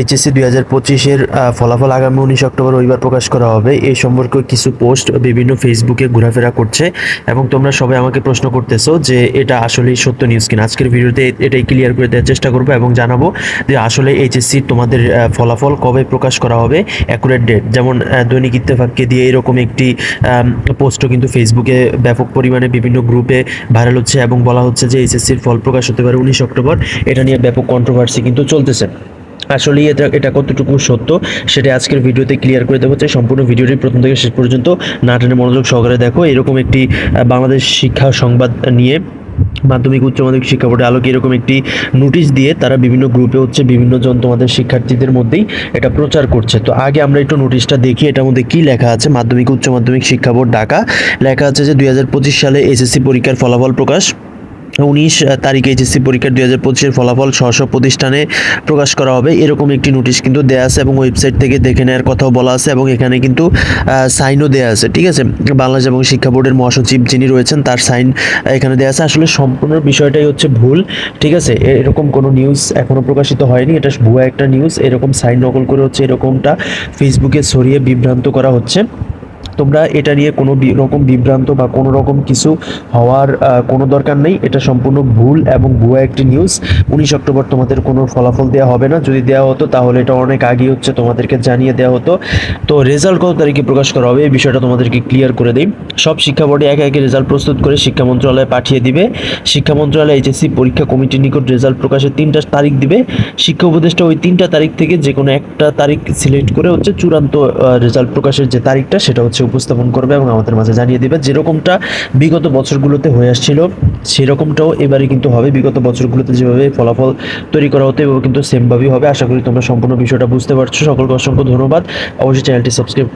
HSC দুই হাজার পঁচিশের ফলাফল আগামী উনিশ অক্টোবর রবিবার প্রকাশ করা হবে। এই সম্পর্কে কিছু পোস্ট বিভিন্ন ফেসবুকে ঘোরাফেরা করছে এবং তোমরা সবাই আমাকে প্রশ্ন করতেছো যে এটা আসলেই সত্য নিউজ কিনা। আজকের ভিডিওতে এটাই ক্লিয়ার করে দেওয়ার চেষ্টা করব এবং জানাব যে আসলে এইচএসসি তোমাদের ফলাফল কবে প্রকাশ করা হবে অ্যাকুরেট ডেট যেমন দৈনিক ইত্তেফাককে দিয়ে এরকম একটি পোস্টও কিন্তু ফেসবুকে ব্যাপক পরিমাণে বিভিন্ন গ্রুপে ভাইরাল হচ্ছে এবং বলা হচ্ছে যে এইচএসসির ফল প্রকাশ হতে পারে উনিশ অক্টোবর। এটা নিয়ে ব্যাপক কন্ট্রোভার্সি কিন্তু চলতেছে। আসলে এটা এটা কতটুকু সত্য, সেটা আজকের ভিডিওতে ক্লিয়ার করে দেবো। চাই সম্পূর্ণ ভিডিওটি প্রথম থেকে শেষ পর্যন্ত নাটনে মনোযোগ সহকারে দেখো। এরকম একটি বাংলাদেশ শিক্ষা সংবাদ নিয়ে মাধ্যমিক, উচ্চ মাধ্যমিক শিক্ষা বোর্ডে আলোকে এরকম একটি নোটিশ দিয়ে তারা বিভিন্ন গ্রুপে হচ্ছে বিভিন্ন জন তোমাদের শিক্ষার্থীদের মধ্যেই এটা প্রচার করছে। তো আগে আমরা একটু নোটিশটা দেখি, এটার মধ্যে কী লেখা আছে। মাধ্যমিক, উচ্চ মাধ্যমিক শিক্ষা বোর্ড, ঢাকা। লেখা আছে যে দুই হাজার পঁচিশ সালে এসএসসি পরীক্ষার ফলাফল প্রকাশ। উনিশ তারিখে এইচএসসি পরীক্ষার দুই হাজার পঁচিশের ফলাফল স্ব প্রতিষ্ঠানে প্রকাশ করা হবে। এরকম একটি নোটিশ কিন্তু দেওয়া আছে এবং ওয়েবসাইট থেকে দেখে নেওয়ার কথাও বলা আছে এবং এখানে কিন্তু সাইনও দেওয়া আছে, ঠিক আছে? বাংলাদেশ এবং শিক্ষা বোর্ডের মহাসচিব যিনি রয়েছেন, তার সাইন এখানে দেওয়া আছে। আসলে সম্পূর্ণ বিষয়টাই হচ্ছে ভুল, ঠিক আছে? এরকম কোনো নিউজ এখনও প্রকাশিত হয়নি, এটা ভুয়া একটা নিউজ এরকম সাইন নকল করে হচ্ছে এরকমটা ফেসবুকে ছড়িয়ে বিভ্রান্ত করা হচ্ছে। তোমরা এটা নিয়ে কোনো রকম বিভ্রান্ত বা কোনো রকম কিছু হওয়ার কোনো দরকার নেই। এটা সম্পূর্ণ ভুল এবং ভুয়া একটি নিউজ উনিশ অক্টোবর তোমাদের কোনো ফলাফল দেওয়া হবে না। যদি দেওয়া হতো, তাহলে এটা অনেক আগে হচ্ছে, তোমাদেরকে জানিয়ে দেওয়া হতো। তো রেজাল্ট কত তারিখে প্রকাশ করা হবে, এই বিষয়টা তোমাদেরকে ক্লিয়ার করে দিই। সব শিক্ষা বোর্ডে একে একে রেজাল্ট প্রস্তুত করে শিক্ষা মন্ত্রণালয়ে পাঠিয়ে দিবে। শিক্ষা মন্ত্রণালয় এইচএসসি পরীক্ষা কমিটির নিকট রেজাল্ট প্রকাশের তিনটা তারিখ দিবে। শিক্ষা উপদেষ্টা ওই তিনটা তারিখ থেকে যে কোনো একটা তারিখ সিলেক্ট করে হচ্ছে চূড়ান্ত রেজাল্ট প্রকাশের যে তারিখটা, সেটা হচ্ছে উপস্থাপন করবে এবং আমাদের মাঝে জানিয়ে দেবে যেরকমটা বিগত বছরগুলোতে হয়ে আসছিল, সেরকমটাও এবারে কিন্তু হবে। বিগত বছরগুলোতে যেভাবে ফলাফল তৈরি করা হতো, এভাবে কিন্তু সেমভাবেই হবে। আশা করি তোমরা সম্পূর্ণ বিষয়টা বুঝতে পারছ। সকলকে অসংখ্য ধন্যবাদ। অবশ্যই চ্যানেলটি সাবস্ক্রাইব